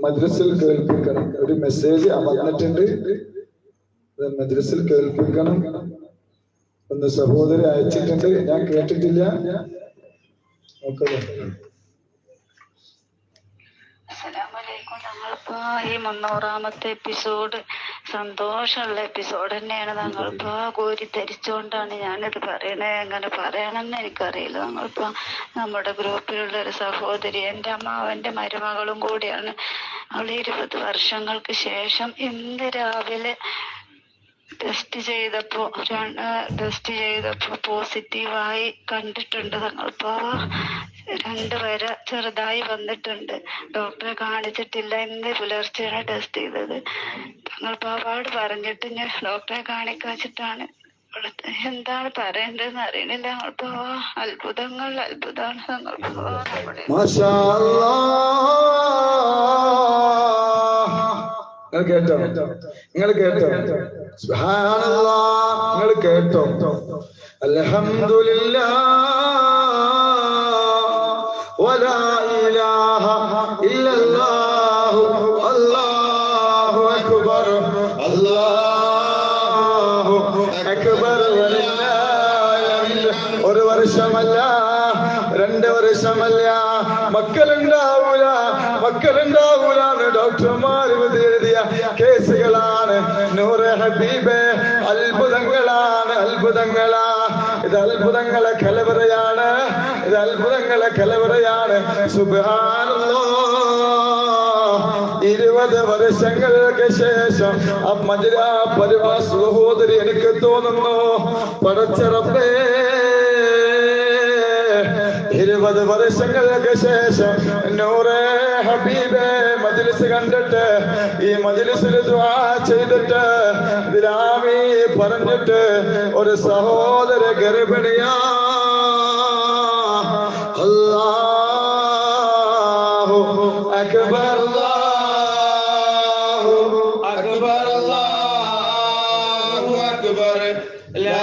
മദ്രസിൽ കേൾപ്പിക്കണം. ഒരു മെസ്സേജ് വന്നിട്ടുണ്ട് മദ്രസിൽ കേൾപ്പിക്കണം. ഒന്ന് സഹോദരി അയച്ചിട്ടുണ്ട്. ഞാൻ കേട്ടിട്ടില്ല. ഈ മുന്നൂറാമത്തെ എപ്പിസോഡ് സന്തോഷമുള്ള എപ്പിസോഡ് തന്നെയാണ് താങ്കളിപ്പോ കോരി ധരിച്ചുകൊണ്ടാണ് ഞാനിത് പറയണേ. എങ്ങനെ പറയണമെന്ന് എനിക്കറിയില്ല. താങ്കളിപ്പോ നമ്മുടെ ഗ്രൂപ്പിലുള്ള ഒരു സഹോദരി എന്റെ അമ്മാവന്റെ മരുമകളും കൂടിയാണ്. അവൾ ഇരുപത് വർഷങ്ങൾക്ക് ശേഷം ഇന്ന് രാവിലെ ടെസ്റ്റ് ചെയ്തപ്പോ ടെസ്റ്റ് ചെയ്തപ്പോ പോസിറ്റീവായി കണ്ടിട്ടുണ്ട് തങ്ങളിപ്പോ രണ്ട് വര ചെറുതായി വന്നിട്ടുണ്ട്. ഡോക്ടറെ കാണിച്ചിട്ടില്ല. ഇന്ന് പുലർച്ചെയാണ് ടെസ്റ്റ് ചെയ്തത്. തങ്ങൾ പാവാട് പറഞ്ഞിട്ട് ഞാൻ ഡോക്ടറെ കാണിക്കാച്ചിട്ടാണ് എന്താണ് പറയേണ്ടതെന്ന് അറിയണില്ല. ഞങ്ങളിപ്പോ അത്ഭുതങ്ങൾ അത്ഭുതമാണ്. നിങ്ങൾ കേട്ടോ? നിങ്ങൾ കേട്ടോ. നിങ്ങൾ കേട്ടോ? അൽഹംദുലില്ലാ. ഇലാഹ ഇല്ലല്ലാഹു അല്ലാഹു അക്ബർ അല്ലാഹു അക്ബർ വലില്ലാഹിൽ ഹംദ്. ഒരു വർഷമല്ല രണ്ട് വർഷമല്ല. മക്കളുണ്ടാവൂല മക്കളുണ്ടാവൂല എന്ന് ഡോക്ടർമാർ എഴുതിയ കേസുകളാണ്. നൂറ് ഹബീബ് അത്ഭുതങ്ങളാണ് അത്ഭുതങ്ങളാ ഇത് അത്ഭുതങ്ങളെ കലവറയാണ്. ഇത് അത്ഭുതങ്ങളെ കലവറയാണ്. ഇരുപത് വർഷങ്ങൾക്ക് ശേഷം ആ പരുവ സഹോദരി എനിക്ക് തോന്നുന്നു. പടച്ചറപ്പേ ഇരുപത് വർഷങ്ങൾക്ക് ശേഷം നൂറേ ഹബീബെ മജിലിസ് കണ്ടിട്ട് ഈ മജിലിസിൽ ദ്വാ ചെയ്തിട്ട് ദിലാമി പറഞ്ഞിട്ട് ഒരു സഹോദര ഗർഭിണിയാ. അല്ലാഹു അക്ബർ അല്ലാഹു അക്ബർ അല്ലാഹു അക്ബർ. ലാ